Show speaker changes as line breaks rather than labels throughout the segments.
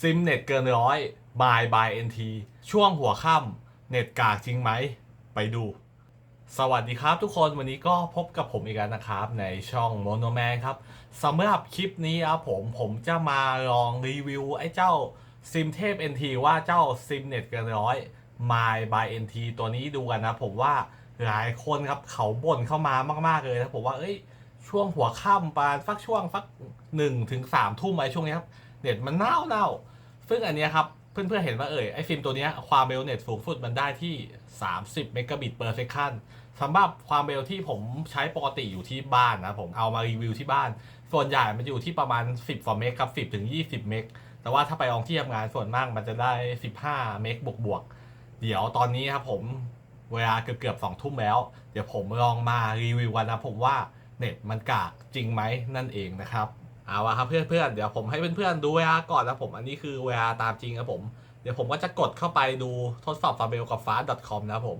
ซิมเน็ตเกินร้อยบายบายเอ็นทีช่วงหัวค่ำเน็ตกากจริงไหม ไปดู สวัสดีครับทุกคนวันนี้ก็พบกับผมอีกแล้วนะครับ ในช่องโมโนแมนครับสำหรับคลิปนี้ครับผมผมจะมาลองรีวิวไอ้เจ้าซิมเทพ NT ว่าเจ้าซิมเน็ตเกินร้อย My by NT ตัวนี้ดูกันนะ ผมว่าหลายคนครับเขาบ่นเข้ามามากๆเลยนะผมว่าเอ้ยช่วงหัวค่ำประมานฟักช่วงฟักหนึ่งถึงสามทุ่มไอ้ช่วงนี้ครับ เน็ตมันเน่าเน่าซึ่งอันนี้ครับ เพื่อนๆเห็นว่าเอ่ยไอ้ฟิล์มตัวนี้ความเร็วเน็ตสูงสุดมันได้ที่ 30 เมกะบิตเปอร์เซคันสำหรับความเร็วที่ผมใช้ปกติอยู่ที่บ้านนะผมเอามารีวิวที่บ้าน ส่วนใหญ่มันอยู่ที่ประมาณ 10กว่าเมกครับ10ถึง20 เมกแต่ว่าถ้าไปลองที่ทำงานส่วนมากมันจะได้ 15 เมกบวกบวกเดี๋ยวตอนนี้ครับผมเวลาเกือบเกือบสองทุ่มแล้ว เดี๋ยวผมลองมารีวิวกันนะผมว่าเน็ตมันกากจริงไหมนั่นเองนะครับ เอาละครับเพื่อนๆเดี๋ยวผมให้เพื่อนๆดูเวลาก่อนนะผมอันนี้คือเวลาตามจริงครับผม เดี๋ยวผมก็จะกดเข้าไปดูทดสอบฟาเบลกับฟ้า .com นะครับผม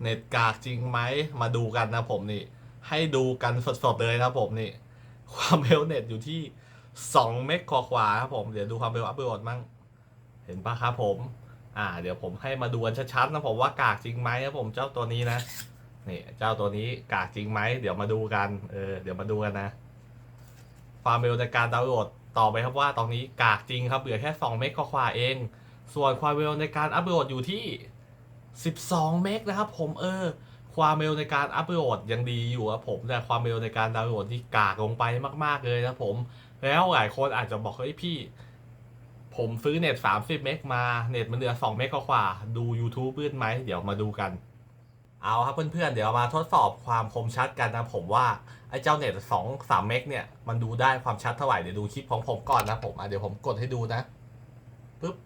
เน็ตกากจริงไหมมาดูกันนะผมนี่ ให้ดูกันสดๆเลยนะครับผมนี่ ความเร็วเน็ตอยู่ที่ 2 เมกกว่าครับผมเดี๋ยวดูความเร็วอัพโหลดมั่งเห็นปะครับผม อ่า เดี๋ยวผมให้มาดูกันชัดๆนะผมว่ากากจริงไหมครับผมเจ้าตัวนี้นะ นี่เจ้าตัวนี้กากจริงไหมเดี๋ยวมาดูกันเออเดี๋ยวมาดูกันนะ ความเร็วในการดาวน์โหลดต่อไปครับว่าตอนนี้กากจริงครับเหลือแค่ 2 เมกกว่าเอง ส่วนความเร็วในการอัปโหลดอยู่ที่ 12 เมกนะครับผมเออ ความเร็วในการอัปโหลดยังดีอยู่ครับผมแต่ความเร็วในการดาวน์โหลดที่กากลงไปมาก ๆเลยนะผม แล้วหลายคนอาจจะบอกเฮ้ยพี่ ผมซื้อเน็ต 30 เมกมาเน็ตมันเหลือ 2 เมกกว่าดู YouTube พื้นไหมเดี๋ยวมาดูกัน เอาครับเพื่อนๆ เดี๋ยวมาทดสอบความคมชัดกันนะผมว่า ไอ้เจ้าเน็ตสองสามเมกเนี่ย มันดูได้ความชัดเท่าไหร่ เดี๋ยวดูคลิปของผมก่อนนะผมอะเดี๋ยวผมกดให้ดูนะปึ๊บ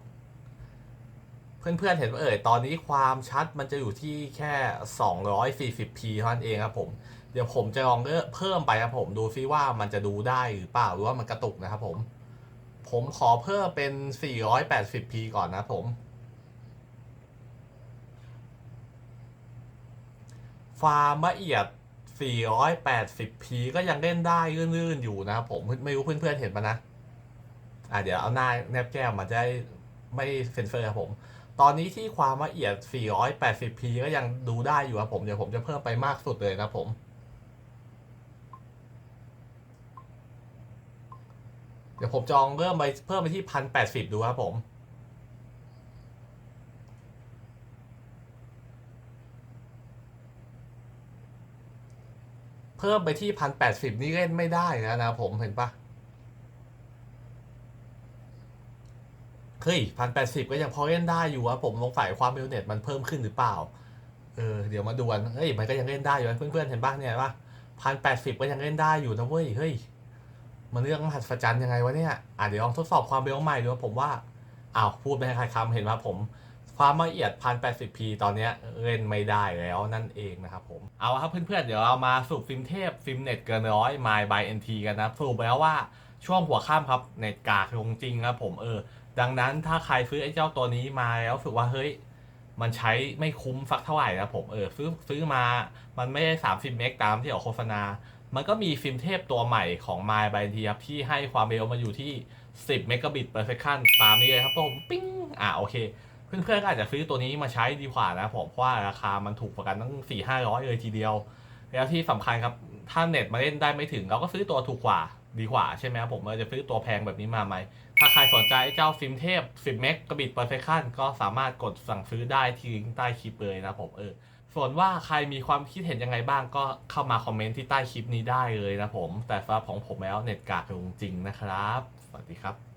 เพื่อนๆ เห็นว่าเอ่ยตอนนี้ความชัดมันจะอยู่ที่แค่ 240p เท่านั้นเองครับผม เดี๋ยวผมจะลองเพิ่มไปครับผมดูซิว่ามันจะดูได้หรือเปล่าหรือว่ามันกระตุกนะครับผม ผมขอเพิ่มเป็น 480p ก่อนนะผม ความละเอียด 480p ก็ยังเล่นได้ลื่นๆอยู่นะครับผมไม่รู้เพื่อนๆเห็นปะนะ อะเดี๋ยวเอาหน้าแนบแก้มมาจะได้ไม่เซ็นเซอร์ครับผม ตอนนี้ที่ความละเอียด 480p ก็ยังดูได้อยู่ครับผมเดี๋ยวผมจะเพิ่มไปมากสุดเลยนะผมเดี๋ยวผมจองเริ่มไปเพิ่มไปที่1080ดูครับผม เพิ่มไปที่พันแปดสิบนี่เล่นไม่ได้นะนะผมเห็นปะเฮ้ยพันแปดสิบก็ยังพอเล่นได้อยู่อะผมสงสัยความเร็วเน็ตมันเพิ่มขึ้นหรือเปล่า เออเดี๋ยวมาดูกันเฮ้ยมันก็ยังเล่นได้อยู่นเพื่อนๆเห็นปะเนี่ยปะพันแปดสิบก็ยังเล่นได้อยู่นะเว้ยเฮ้ยมันเรื่องมหัศจรรย์ยังไงวะเนี่ยอะเดี๋ยวลองทดสอบความเร็วใหม่ดูว่าผมว่าอ้าวพูดไม่ให้ใครคำเห็นว่าผม ความละเอียด 1080p ตอนนี้เล่นไม่ได้แล้วนั่นเองนะครับผม เอาละครับเพื่อนๆ เดี๋ยวเรามาสรุปฟิล์มเทพฟิล์มเน็ตเกินร้อย My by NT กันนะสรุปไปแล้วว่าช่วงหัวข้ามครับเน็ตกากลงจริงครับผมเออ ดังนั้นถ้าใครซื้อไอ้เจ้าตัวนี้มาแล้วสึกว่าเฮ้ยมันใช้ไม่คุ้มสักเท่าไหร่นะผมเออซื้อซื้อมา มันไม่ได้ 30 เมกตามที่ออกโฆษณา มันก็มีฟิล์มเทพตัวใหม่ของ My by NT ครับที่ให้ความเร็วมาอยู่ที่ 10 เมกะบิต per second ตามนี้เลยครับผมปิ้งอ่าโอเค เพื่อนๆก็อาจจะซื้อตัวนี้มาใช้ดีกว่านะผมเพราะว่าราคามันถูกกว่ากันตั้งสี่ห้าร้อยเลยทีเดียว แล้วที่สำคัญครับถ้าเน็ตมาเล่นได้ไม่ถึง เราก็ซื้อตัวถูกกว่าดีกว่าใช่ไหมครับผมเราจะซื้อตัวแพงแบบนี้มาไหม ถ้าใครสนใจเจ้าฟิมเทพ 10 เมกกะบิต per second ก็สามารถกดสั่งซื้อได้ที่ลิงก์ใต้คลิปเลยนะผมเออส่วนว่าใครมีความคิดเห็นยังไงบ้างก็เข้ามาคอมเมนต์ที่ใต้คลิปนี้ได้เลยนะผม แต่สำหรับของผมแล้วเน็ตกากลงจริงนะครับ สวัสดีครับ